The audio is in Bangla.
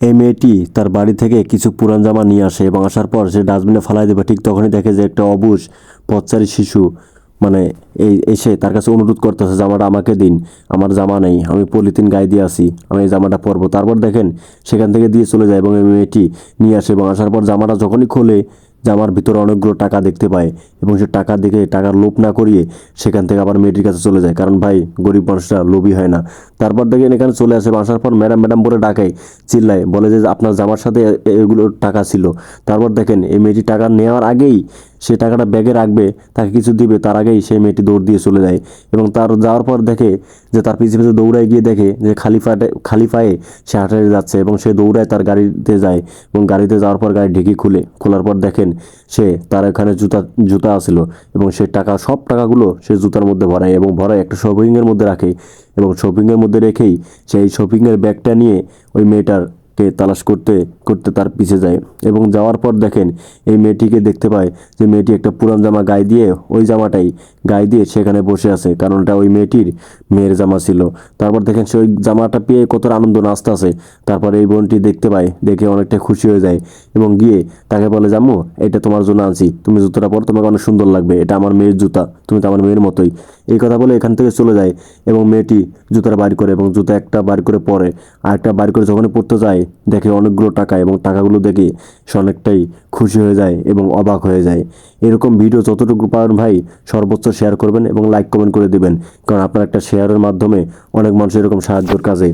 এই মেয়েটি তার বাড়ি থেকে কিছু পুরান জামা নিয়ে আসে এবং আসার পর সে ডাস্টবিনে ফালাই দেবে। ঠিক তখনই দেখে যে একটা অবুজ পথচারী শিশু মানে এই এসে তার কাছে অনুরোধ করতেছে, জামাটা আমাকে দিন, আমার জামা নেই, আমি পলিথিন গায়ে দিয়ে আসি, আমি এই জামাটা পরবো। তারপর দেখেন সেখান থেকে দিয়ে চলে যায় এবং এই মেয়েটি নিয়ে আসে এবং আসার পর জামাটা যখনই খোলে জামার ভিতরে অনেকগুলো টাকা দেখতে পায় এবং সে টাকা দেখে টাকার লোভ না করিয়ে সেখান থেকে আবার মেয়েটির কাছে চলে যায়। কারণ ভাই, গরিব মানুষরা লোভী হয় না। তারপর দেখেন এখানে চলে আসে, আসার পর ম্যাডাম ম্যাডাম বলে ডাকায় চিল্লায়, বলে যে আপনার জামার সাথে এগুলো টাকা ছিল। তারপর দেখেন এই মেয়েটি টাকা নেওয়ার আগেই সে টাকাটা ব্যাগে রাখবে, তাকে কিছু দিবে, তার আগেই সেই মেয়েটি দৌড় দিয়ে চলে যায়। এবং তার যাওয়ার পর দেখে যে তার পিছিয়ে পিছিয়ে দৌড়ায় গিয়ে দেখে যে খালি পায়ে খালি পায়ে সে হাঁটে যাচ্ছে এবং সে দৌড়ায় তার গাড়িতে যায় এবং গাড়িতে যাওয়ার পর গাড়ি ঢেকে খুলে। খোলার পর দেখেন সে তার এখানে জুতা জুতা আছিল এবং সে টাকা, সব টাকাগুলো সে জুতার মধ্যে ভরায় এবং ভরায় একটা শপিংয়ের মধ্যে রাখে এবং শপিংয়ের মধ্যে রেখেই সেই শপিংয়ের ব্যাগটা নিয়ে ওই মেয়েটার কে তালাশ করতে করতে তার পিছে যায় এবং যাওয়ার পর দেখেন এই মেয়েটিকে দেখতে পায় যে মেয়েটি একটা পুরান জামা গায়ে দিয়ে ওই জামাটাই গায়ে দিয়ে সেখানে বসে আছে কারণ এটা ওই মেয়েটির মেয়ের জামা ছিল। তারপর দেখেন সে ওই জামাটা পেয়ে কত আনন্দ, নাচতে আছে। তারপর এই বোনটি দেখতে পায়, দেখে অনেকটা খুশি হয়ে যায় এবং গিয়ে তাকে বলে, জাম্মু, এটা তোমার জন্য আনছি। তুমি জুতোটা পর, তোমাকে অনেক সুন্দর লাগবে। এটা আমার মেয়ের জুতা, তুমি তো আমার মেয়ের মতোই। এই কথা বলে এখান থেকে চলে যায় এবং মেয়েটি জুতাটা বাড়ি করে এবং জুতা একটা বাড়ি করে পরে। আর একটা বাড়ি করে যখনই পড়তে যায় দেখে অনেকগুলো টাকা এবং টাকাগুলো দেখে সে অনেকটাই খুশি হয়ে যায় এবং অবাক হয়ে যায়। এরকম ভিডিও যতটুকু পারেন ভাই, সর্বোচ্চ শেয়ার করবেন এবং লাইক কমেন্ট করে দেবেন। কারণ আপনার একটা শেয়ারের মাধ্যমে অনেক মানুষ এরকম সাহায্যের কাজে